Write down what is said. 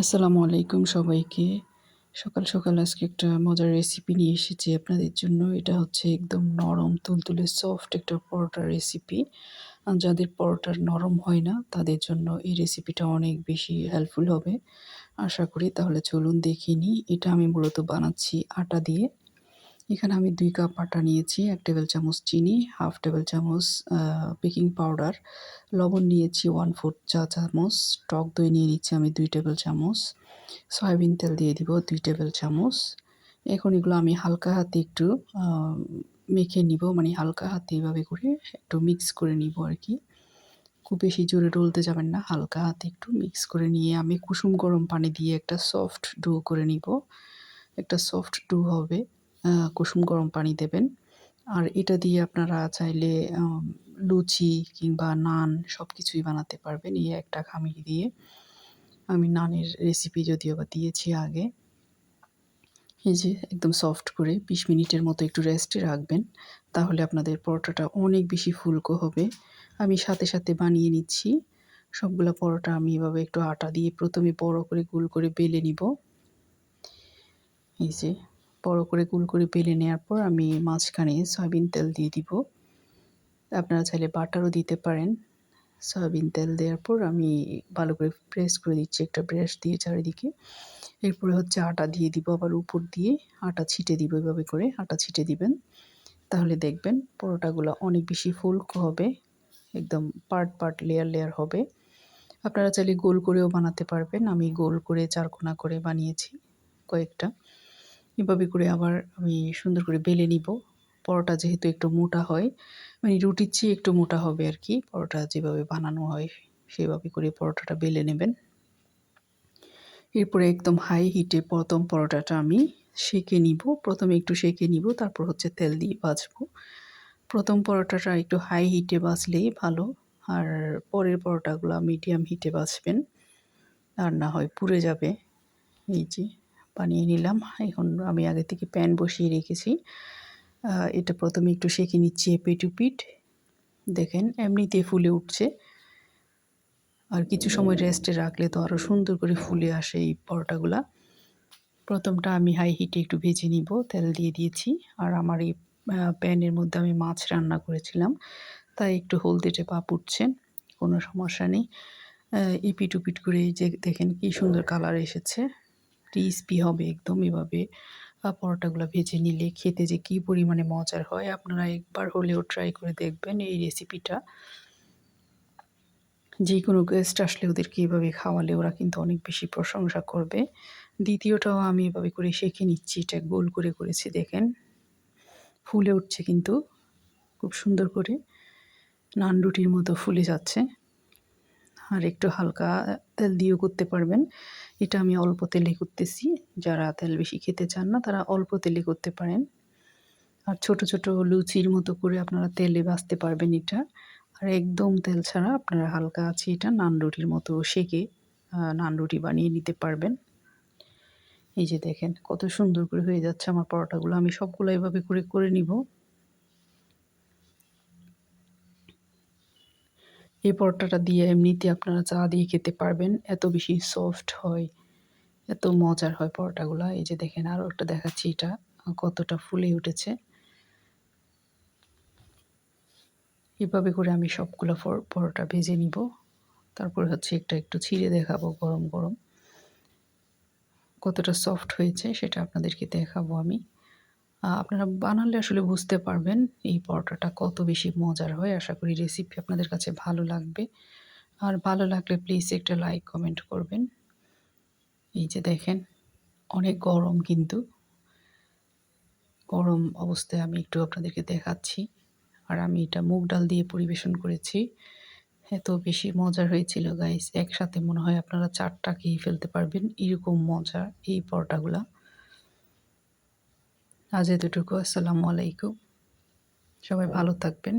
আসসালামু আলাইকুম সবাইকে। সকাল সকাল আজকে একটা মজার রেসিপি নিয়ে এসেছি আপনাদের জন্য। এটা হচ্ছে একদম নরম, তুলতুলে সফট একটা পরোটার রেসিপি যাদের পরোটার নরম হয় না, তাদের জন্য এই রেসিপিটা অনেক বেশি হেল্পফুল হবে। আশা করি তাহলে চলুন দেখিনি এটা আমি মূলত বানাচ্ছি আটা দিয়ে। এখানে আমি দুই কাপ আটা নিয়েছি, এক টেবিল চামচ চিনি, হাফ টেবিল চামচ বেকিং পাউডার, লবণ নিয়েছি ওয়ান ফোর চা চামচ, টক দই নিয়ে নিচ্ছি আমি দুই টেবিল চামচ, সয়াবিন তেল দিয়ে দিব দুই টেবিল চামচ। এখন এগুলো আমি হালকা হাতে একটু মেখে নিব মানে হালকা হাতে এভাবে করে একটু মিক্স করে নিব আর কি। খুব বেশি জোরে ডলতে যাবেন না, হালকা হাতে একটু মিক্স করে নিয়ে আমি কুসুম গরম পানি দিয়ে একটা সফট ডো করে নিব। একটা সফট ডো হবে। কুসুম গরম পানি দেবেন। আর এটা দিয়ে আপনারা চাইলে লুচি কিংবা নান সব কিছুই বানাতে পারবেন এই একটা খামির দিয়ে। আমি নানের রেসিপি যদিও বা দিয়েছি আগে। এই যে একদম সফট করে বিশ মিনিটের মতো একটু রেস্টে রাখবেন। তাহলে আপনাদের পরোটাটা অনেক বেশি ফুলকো হবে। আমি সাথে সাথে বানিয়ে নিচ্ছি। সবগুলো পরোটা আমি এভাবে একটু আটা দিয়ে প্রথমে বড় করে গোল করে বেলে নিব। এই যে বড় করে গুল করে বেলে নেওয়ার পর আমি মাঝখানে সয়াবিন তেল দিয়ে দিব। আপনারা চাইলে বাটারও দিতে পারেন। সয়াবিন তেল দেওয়ার পর আমি ভালো করে প্রেস করে দিচ্ছি একটা ব্রাশ দিয়ে চারিদিকে। এরপরে হচ্ছে আটা দিয়ে দিব আবার উপর দিয়ে। আটা ছিটে দিব এভাবে করে, আটা ছিটে দিবেন। তাহলে দেখবেন পরোটাগুলো অনেক বেশি ফুলকো হবে, একদম পার্ট পার্ট লেয়ার লেয়ার হবে। আপনারা চাইলে গোল করেও বানাতে পারবেন। আমি গোল করে চারকোনা করে বানিয়েছি কয়েকটা। এভাবে করে আবার আমি সুন্দর করে বেলে নিব। পরোটা যেহেতু একটু মোটা হয় মানে রুটির চেয়ে একটু মোটা হবে আর কি। পরোটা যেভাবে বানানো হয়, সেভাবে করে পরোটাটা বেলে নেবেন। এরপরে একদম হাই হিটে প্রথম পরোটাটা আমি সেঁকে নিব। প্রথমে একটু সেঁকে নিব, তারপর হচ্ছে তেল দিয়ে বাজবো প্রথম পরোটাটা একটু হাই হিটে বাজলেই ভালো। আর পরের পরোটাগুলো মিডিয়াম হিটে বাজবেন আর না হয় পুড়ে যাবে, এই যে। বানিয়ে নিলাম। এখন আমি আগে থেকে প্যান বসিয়ে রেখেছি। এটা প্রথমে একটু সেঁকে নিচ্ছি এপে টু পিঠ দেখেন এমনিতে ফুলে উঠছে। আর কিছু সময় রেস্টে রাখলে তো আরও সুন্দর করে ফুলে আসে এই পরোটাগুলা। প্রথমটা আমি হাই হিটে একটু ভেজে নিব, তেল দিয়ে দিয়েছি। আর আমার এই প্যানের মধ্যে আমি মাছ রান্না করেছিলাম। তাই একটু হলদেটে পা উঠছে কোনো সমস্যা নেই। ইপিট উপিট করে যে দেখেন কি সুন্দর কালার এসেছে। ক্রিসপি হবে একদম এভাবে। পরোটাগুলো ভেজে নিলে খেতে যে কী পরিমাণে মজার হয়, আপনারা একবার হলেও ট্রাই করে দেখবেন এই রেসিপিটা যে কোনো গেস্ট আসলে ওদেরকে এভাবে খাওয়ালে ওরা কিন্তু অনেক বেশি প্রশংসা করবে। দ্বিতীয়টাও আমি এভাবে করে শেখে নিচ্ছি, এটা গোল করে করেছি, দেখেন। ফুলে উঠছে কিন্তু, খুব সুন্দর করে। নান রুটির মতো ফুলে যাচ্ছে। আর একটু হালকা তেল দিয়েও করতে পারবেন। এটা আমি অল্প তেলে করতেছি। যারা তেল বেশি খেতে চান না, তারা অল্প তেলে করতে পারেন। আর ছোট ছোট লুচির মতো করে আপনারা তেলে বাঁচতে পারবেন এটা। আর একদম তেল ছাড়া আপনারা হালকা আছে এটা নান রুটির মতো সেকে নান রুটি বানিয়ে নিতে পারবেন। এই যে দেখেন, কত সুন্দর করে হয়ে যাচ্ছে আমার পরোটাগুলো। আমি সবগুলো এভাবে করে করে নিব। এই পরোটাটা দিয়ে এমনিতে আপনারা চা দিয়ে খেতে পারবেন। এত বেশি সফট হয়, এত মজার হয় পরোটাগুলো। এই যে দেখেন আরও একটা দেখাচ্ছি এটা, কতটা ফুলে উঠেছে। এভাবে করে আমি সবগুলো পরোটা ভেজে নিব। তারপরে হচ্ছে একটা একটু ছিঁড়ে দেখাবো গরম গরম। কতটা সফট হয়েছে সেটা আপনাদেরকে দেখাবো আমি। আপনারা বানালে আসলে বুঝতে পারবেন এই পরোটাটা কত বেশি মজার হয়। আশা করি রেসিপি আপনাদের কাছে ভালো লাগবে। আর ভালো লাগলে প্লিজ একটা লাইক কমেন্ট করবেন। এই যে দেখেন, অনেক গরম কিন্তু। গরম অবস্থায় আমি একটু আপনাদেরকে দেখাচ্ছি। আর আমি এটা মুগ ডাল দিয়ে পরিবেশন করেছি। এত বেশি মজার হয়েছিল গাইস একসাথে মনে হয় আপনারা চারটা খেয়ে ফেলতে পারবেন। এরকম মজা এই পরোটাগুলা। আজ এতটুকু আসসালামু আলাইকুম। সবাই ভালো থাকবেন।